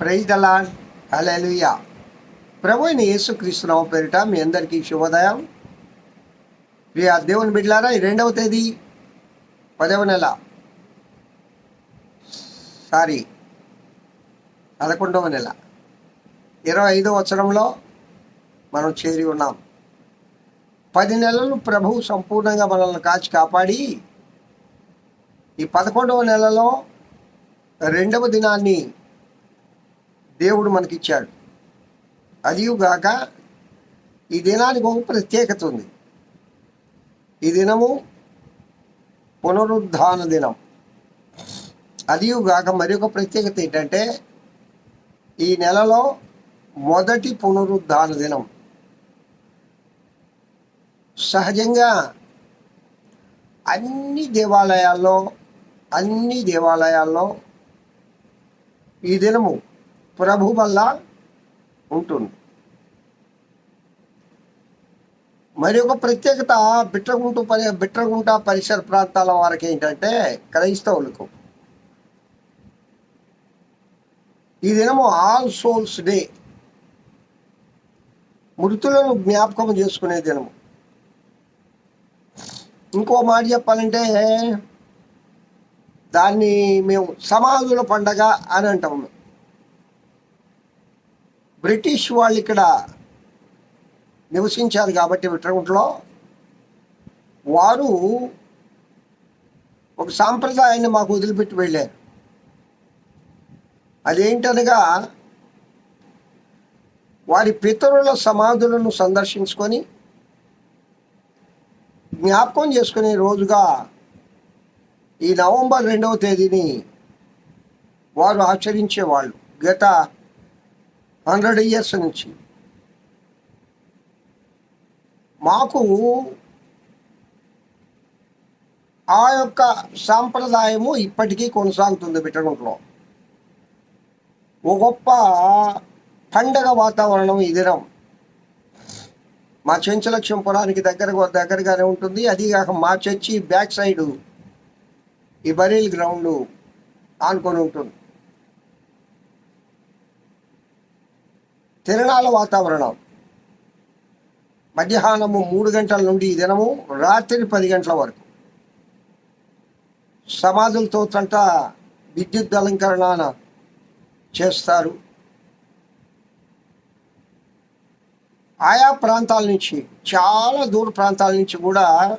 Praise దలాన్ hallelujah ప్రభు అయిన యేసుక్రీస్తునామ పేరిట మీ అందరికీ శుభోదయం. ప్రియ దేవుని బిడ్లారా ఈ రెండవ తేదీ పదవ నెల. సారీ పదకొండవ నెల. ఇరవై ఐదవ వచనంలో మనం చేరి ఉన్నాం. పది నెలలు ప్రభువు సంపూర్ణంగా మనల్ని కాచి కాపాడి ఈ పదకొండవ నెలలో రెండవ దినాన్ని దేవుడు మనకిచ్చాడు. అదియుగాక ఈ దినానికి ఒక ప్రత్యేకత ఉంది. ఈ దినము పునరుద్ధాన దినం. అదియుగాక మరి ఒక ప్రత్యేకత ఏంటంటే ఈ నెలలో మొదటి పునరుద్ధాన దినం. సహజంగా అన్ని దేవాలయాల్లో అన్ని దేవాలయాల్లో ఈ దినము ప్రభు వల్ల ఉంటుంది. మరి ఒక ప్రత్యేకత బిట్రగుంట పరి బిట్రగుంట పరిసర ప్రాంతాల వారికి ఏంటంటే క్రైస్తవులకు. ఈ దినము ఆల్ సోల్స్ డే. మృతులను జ్ఞాపకం చేసుకునే దినము. ఇంకో మాట చెప్పాలంటే దాన్ని మేము సమాధుల పండగ అని అంటాము. బ్రిటిష్ వాళ్ళు ఇక్కడ నివసించారు కాబట్టి విట్రగుంటలో వారు ఒక సాంప్రదాయాన్ని మాకు వదిలిపెట్టి వెళ్ళారు. అదేంటనగా వారి పితరుల సమాధులను సందర్శించుకొని జ్ఞాపకం చేసుకునే రోజుగా ఈ నవంబర్ రెండవ తేదీని వారు ఆచరించేవాళ్ళు. గత హండ్రెడ్ ఇయర్స్ నుంచి. మాకు ఆ యొక్క సాంప్రదాయము ఇప్పటికీ కొనసాగుతుంది బిట్టగుంట్లో ఓ గొప్ప పండగ వాతావరణం ఇదిరం మా మా చెంచలక్ష్మపురానికి దగ్గర దగ్గరగానే ఉంటుంది. అదిగాక మా చర్చి బ్యాక్ సైడు ఈ బరీల్ గ్రౌండ్ ఆనుకొని ఉంటుంది. తిరణాల వాతావరణం. మధ్యాహ్నము మూడు గంటల నుండి ఈ దినము రాత్రి పది గంటల వరకు. సమాధులతో తంట విద్యుత్ అలంకరణ చేస్తారు. ఆయా ప్రాంతాల నుంచి చాలా దూర ప్రాంతాల నుంచి కూడా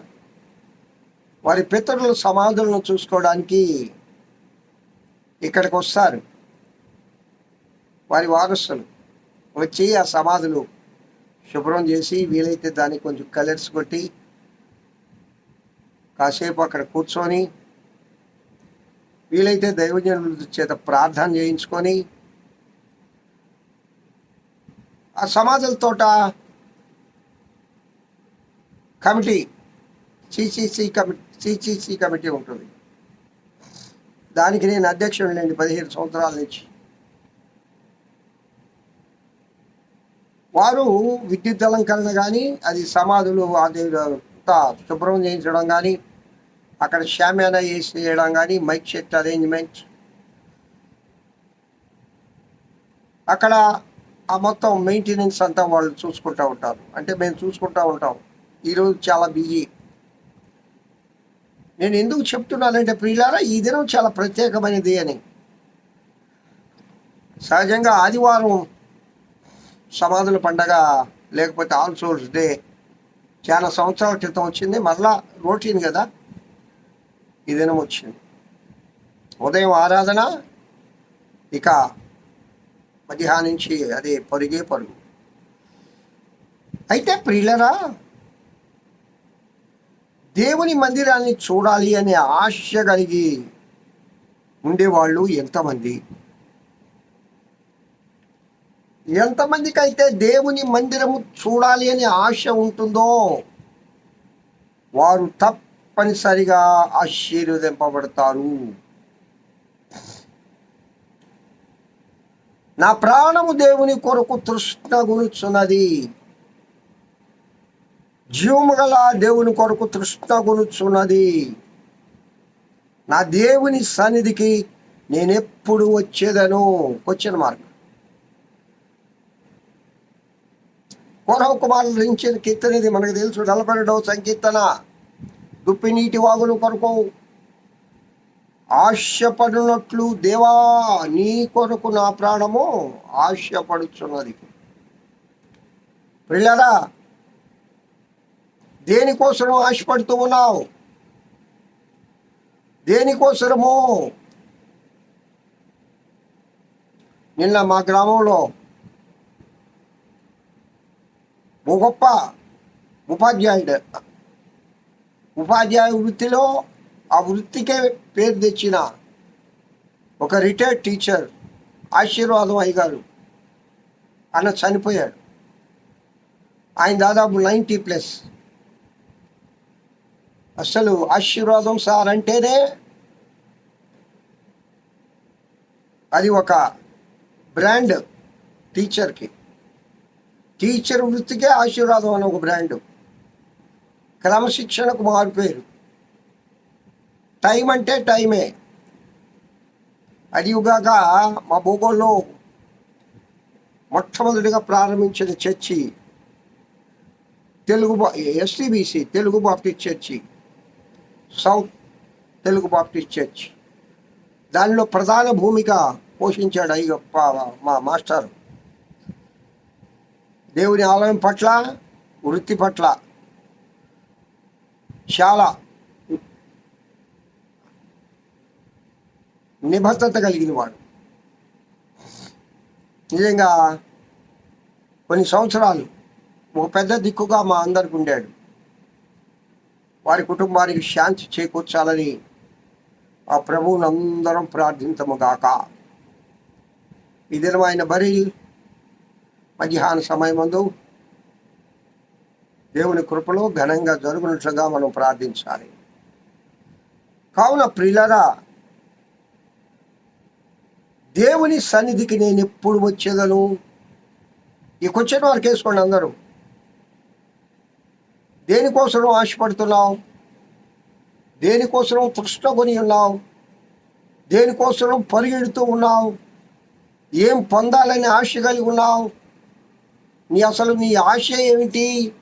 వారి పితరుల సమాధులను చూసుకోవడానికి ఇక్కడికి వస్తారు. వారి వారసులు. వచ్చి ఆ సమాధులు శుభ్రం చేసి వీలైతే దానికి కొంచెం కలర్స్ కొట్టి కాసేపు అక్కడ కూర్చొని వీలైతే దైవజనుల చేత ప్రార్థన చేయించుకొని ఆ సమాధుల తోట committee C C C committee C C C committee ఉంటుంది. దానికి నేను అధ్యక్షుడినండి పదిహేను సంవత్సరాల నుంచి వారు విద్యుత్ అలంకరణ కానీ అది సమాధులు అది శుభ్రం చేయించడం కానీ అక్కడ షామ్యానా వేసి చేయడం కానీ మైక్ సెట్ అరేంజ్మెంట్. అక్కడ ఆ మొత్తం మెయింటెనెన్స్ అంతా వాళ్ళు చూసుకుంటూ ఉంటారు. అంటే మేము చూసుకుంటూ ఉంటాం. ఈరోజు చాలా బిజీ. నేను ఎందుకు చెప్తున్నానంటే ప్రియులారా ఈ దినం చాలా ప్రత్యేకమైనది అని. సహజంగా ఆదివారం సమాధుల పండగ లేకపోతే ఆల్ సోల్స్ డే చాలా సంవత్సరాల క్రితం వచ్చింది. మరలా రోటీన్ కదా. ఈ దినం వచ్చింది. ఉదయం ఆరాధన ఇక మధ్యాహ్నం నుంచి అదే పరుగే పరుగు. అయితే ప్రియులరా దేవుని మందిరాన్ని చూడాలి అనే ఆశ కలిగి ఉండేవాళ్ళు ఎంతమంది? ఎంతమందికి అయితే దేవుని మందిరము చూడాలి అనే ఆశ ఉంటుందో వారు తప్పనిసరిగా ఆశీర్వదింపబడతారు. నా ప్రాణము దేవుని కొరకు తృష్ణ గునుచున్నది. జీవము గల దేవుని కొరకు తృష్ణ గునుచున్నది. నా దేవుని సన్నిధికి నేను ఎప్పుడు వచ్చేదను? క్వశ్చన్ మార్క్ పూర్వ కుమారులు రించిన కీర్తనది మనకు తెలుసు నలభై రెండవ సంకీర్తన. దుప్పి నీటి వాగులు కొరకు ఆశపడినట్లు దేవా నీ కొరకు నా ప్రాణము ఆశపడుచున్నది. పిల్లరా దేనికోసము ఆశపడుతూ ఉన్నావు? దేనికోసము? నిన్న మా గ్రామంలో ఓ గొప్ప ఉపాధ్యాయుడు ఉపాధ్యాయ వృత్తిలో ఆ వృత్తికే పేరు తెచ్చిన ఒక రిటైర్డ్ టీచర్ ఆశీర్వాదం అయ్యగారు అన్న చనిపోయాడు ఆయన దాదాపు నైంటీ ప్లస్ అసలు ఆశీర్వాదం సార్ అంటేనే అది ఒక బ్రాండ్ టీచర్కి టీచర్ వృత్తికే ఆశీర్వాదం అని ఒక బ్రాండ్ క్రమశిక్షణకు మారిపోయారు టైం అంటే టైమే అదిగాక మా భూగోళంలో మొట్టమొదటిగా ప్రారంభించిన church Telugu STBC Telugu baptist church south Telugu baptist church దానిలో ప్రధాన భూమిక పోషించాడు అయ్యప్ప మా మాస్టారు. దేవుని ఆలయం పట్ల వృత్తి పట్ల చాలా నిబద్ధత కలిగిన వాడు. నిజంగా కొన్ని సంవత్సరాలు ఒక పెద్ద దిక్కుగా మా అందరికి ఉండాడు. వారి కుటుంబానికి శాంతి చేకూర్చాలని ఆ ప్రభువునందరం ప్రార్థించము గాక. ఈ ఆయన బరి మధ్యాహ్న సమయమందు దేవుని కృపలో ఘనంగా జరుగునట్లుగా మనం ప్రార్థించాలి. కావున ప్రిలరా దేవుని సన్నిధికి నేను ఎప్పుడు వచ్చేదను? ఈ క్వశ్చన్ మార్క్ వేసుకోండి అందరూ. దేనికోసం ఆశపడుతున్నావు? దేనికోసం తృష్ణ కొని ఉన్నావు? దేనికోసం పరిగెడుతూ ఉన్నావు? ఏం పొందాలని ఆశ కలిగి ఉన్నావు? నీ అసలు నీ ఆశ ఏమిటి?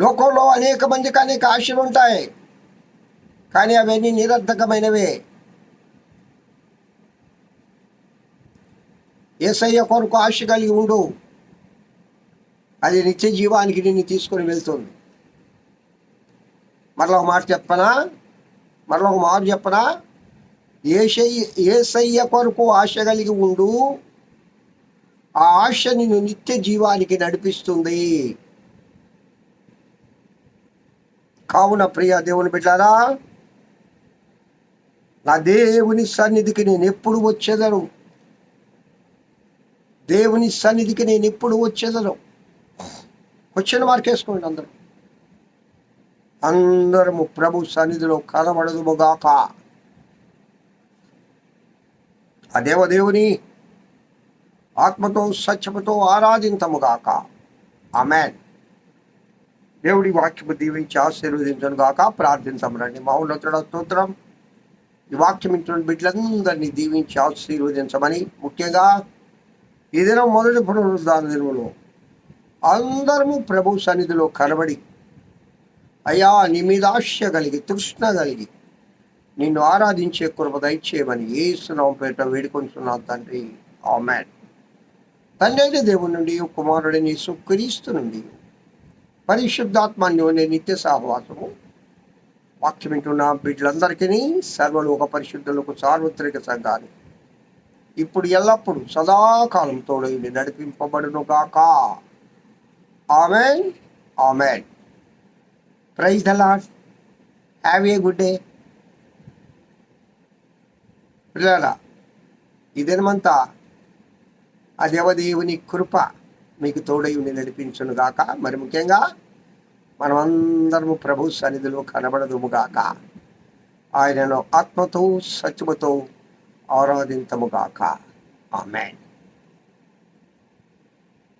లోకంలో అనేక మందికి అనేక ఆశలు ఉంటాయి కానీ అవన్నీ నిరర్థకమైనవే. ఏసయ్య కొరకు ఆశ కలిగి ఉండు. అది నిత్య జీవానికి నిన్ను తీసుకొని వెళ్తుంది. మరలా ఒక మాట చెప్పనా? మరలా ఒక మాట చెప్పనా? ఏసయ్య ఏసయ్య కొరకు ఆశ కలిగి ఉండు. ఆ ఆశ నిన్ను నిత్య జీవానికి నడిపిస్తుంది. కావున ప్రియ దేవుని బిడ్డారా నా దేవుని సన్నిధికి నేను ఎప్పుడు వచ్చేదను? దేవుని సన్నిధికి నేను ఎప్పుడు వచ్చేదను? వచ్చిన మార్కేసుకోండి అందరూ. అందరము ప్రభు సన్నిధిలో కనబడదుముగాక. ఆ దేవదేవుని ఆత్మతో సత్యముతో ఆరాధింతముగాక. ఆమెన్. దేవుడి వాక్యము దీవించి ఆశీర్వదించను గాక. ప్రార్థించమనండి మౌన్నతుడ స్తోత్రం. ఈ వాక్యం ఇంటి బిడ్డలందరినీ దీవించి ఆశీర్వదించమని ముఖ్యంగా ఈ దినం మొదటి పునరుద్ధాన దినములో అందరము ప్రభు సన్నిధిలో కనబడి అయ్యా నీ మీద ఆశ కలిగి తృష్ణ కలిగి నిన్ను ఆరాధించే కృప దయచేయమని ఏ సునాం పేట వేడుకొంటున్నాను తండ్రి. ఆమెన్. తండ్రి అయిన దేవుడి నుండి కుమారుడిని సుక్రీస్తు నుండి పరిశుద్ధాత్మాన్యోనే నిత్య సహవాసము. వాక్యం వింటున్న బిడ్డలందరికీ సర్వలోక పరిశుద్ధులకు సార్వత్రిక సంఘాన్ని ఇప్పుడు ఎల్లప్పుడూ సదాకాలం తోడైంది నడిపింపబడును గాక amen. Amen. Praise the lord have a good day. పిల్లరా ఈ దినమంతా ఆ దేవదేవుని కృప మీకు తోడై ఉండి నడిపించును గాక. మరి ముఖ్యంగా మనమందరము ప్రభు సన్నిధిలో కనబడదుము గాక. ఆయనను ఆత్మతో సత్యముతో ఆరాధింతముగాక ఆమెన్.